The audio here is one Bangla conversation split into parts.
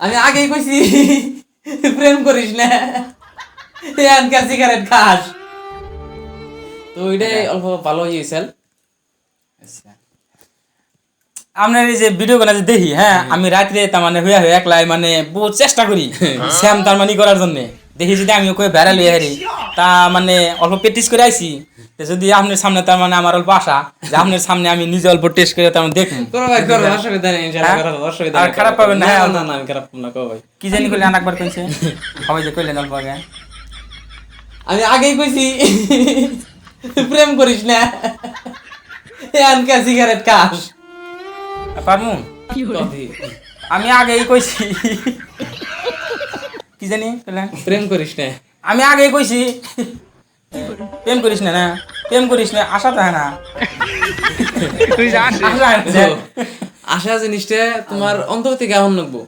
আমি আগেই কইছি প্রেম করিস না। এনকার সিগারেট খাস। তো ওইটাই অল্প ভালো হয়েছিল আচ্ছা। আপনার এই যে ভিডিও গুলো যে দেখি হ্যাঁ আমি রাত্রে তার মানে হইয়া হয়ে একলাই মানে বহুত চেষ্টা করি শ্যাম তার মানে করার জন্য। দেখি যদি আমি ওকে বেড়া লইয়া হারি। তা মানে অল্প প্র্যাকটিস করে আইছি। যদি আপনার সামনে তার মানে আমার অল্প আশা যে আপনার সামনে আমি নিজে অল্প টেস্ট করে তার মানে দেখুন অসুবিধা নেই হ্যাঁ? অসুবিধা আর খারাপ। পাবেন না, না হ্যাঁ? না না আমি খারাপ না কো ভাই। কি জানি করলেন একবার কইছে। সবাই যে কইলেন অল্প আগে। আমি আগেই কইছি প্রেম করিস না। এনকার সিগারেট খাস। পারমু। আমি আগেই কইছি। জানি প্রেম করিস না। আমি আগেই কইছি। প্রেম করিস না না প্রেম করিস না আশা তো না। আশা না। জিনিসটা তোমার অন্তর থেকে এমন লাগবো।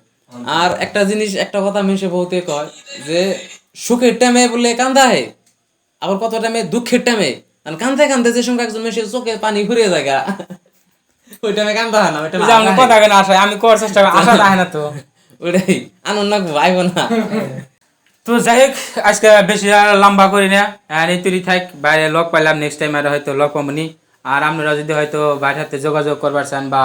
আর একটা জিনিস একটা কথা মিশে বহুতে কয় যে সুখের টাইমে বলে কান্দা হে আবার কত টাইমে দুঃখের টাইমে? আর কান্দতে কান্দতে যে সঙ্গে একজন মেশে চোখে পানি ঘুরে যায় গা। ওই টাইমে কান্দা হয় না ওই টাইমে কথা কেন আশা আমি করার চেষ্টা করি আশা তো না তো। ওইটাই আনন্দ লাগবো আইব না। তো যাই হোক আজকে বেশি আর লম্বা করি না। আর এই থাক বাইরে লগ পাইলাম নেক্সট টাইম আর হয়তো লগ পাবনি আর আপনারা যদি হয়তো বাইরে হাতে যোগাযোগ করবার চান বা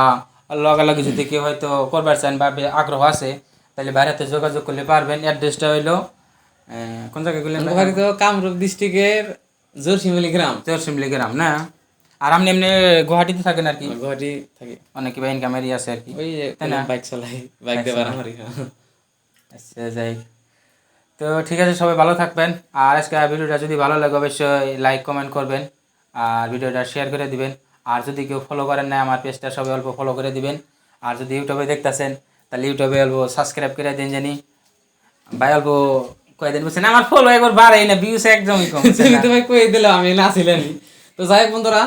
লগালগি যদি কেউ হয়তো করবার চান বা আগ্রহ আছে তাহলে বাইরে হাতে যোগাযোগ করলে পারবেন। অ্যাড্রেসটা হইল কোন জায়গায় গেলেন তো কামরূপ ডিস্ট্রিক্টের জোরসিমলি গ্রাম। চরসিমলি গ্রাম না? আর আপনি এমনি গুয়াহাটিতে থাকেন আর কি? গুয়াহাটি থাকি। অনেক কিবা ইনকাম এরিয়া আছে আর কি? ওই তাই না? বাইক চালাই বাইক দেবার আমার আচ্ছা যাই তো ঠিক আছে সবাই ভালো থাকবেন। আর আজকে ভিডিওটা যদি ভালো লাগে অবশ্যই লাইক কমেন্ট করবেন। আর ভিডিওটা শেয়ার করে দিবেন। আর যদি কেউ ফলো করেন না আমার পেজটা সবাই অল্প ফলো করে দিবেন। আর যদি ইউটিউবে দেখতেছেন তাহলে ইউটিউবে অল্প সাবস্ক্রাইব করে দিন জানি। ভাই অল্প কয়ে দিন বুঝছেন আমার ফলো একবার বাড়াই না ভিউস একদমই কম তুমি না? তো ভাই কই দিলাম আমি নাছিলেনি তো যাই হোক বন্ধুরা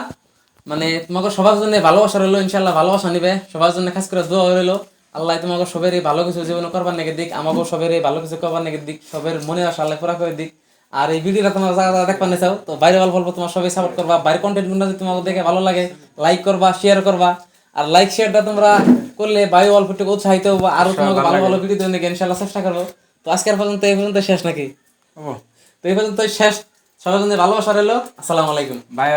মানে তোমাকে সবার জন্য ভালোবাসা রইল ইনশাল্লাহ ভালোবাসা নিবে। সবার জন্য খাস করে দোয়া রইল। আল্লাহ তোমাকে সবেরই ভালো কিছু জীবনে করবার নাকি দিক আমাকেও সবেরই ভালো কিছু করবার নাকি দিক সবের মনে আসা আল্লাহ পুরা করে দিক। আর এই ভিডিওটা তোমার যারা দেখবার চাও তো বাইরে অল্প অল্প তোমার সবাই সাপোর্ট করবা। বাইরের কন্টেন্টগুলো যদি তোমাকে দেখে ভালো লাগে লাইক করবা শেয়ার করবা। আর লাইক শেয়ারটা তোমরা করলে বায়ু অল্প একটু উৎসাহিত হব আরও তোমাকে ভালো ভালো ভিডিও দেখে ইনশাল্লাহ চেষ্টা করব। তো আজকের পর্যন্ত এই পর্যন্ত শেষ নাকি? তো এই পর্যন্ত শেষ। সবার জন্য ভালোবাসা রইল। আসসালামু আলাইকুম। ভাই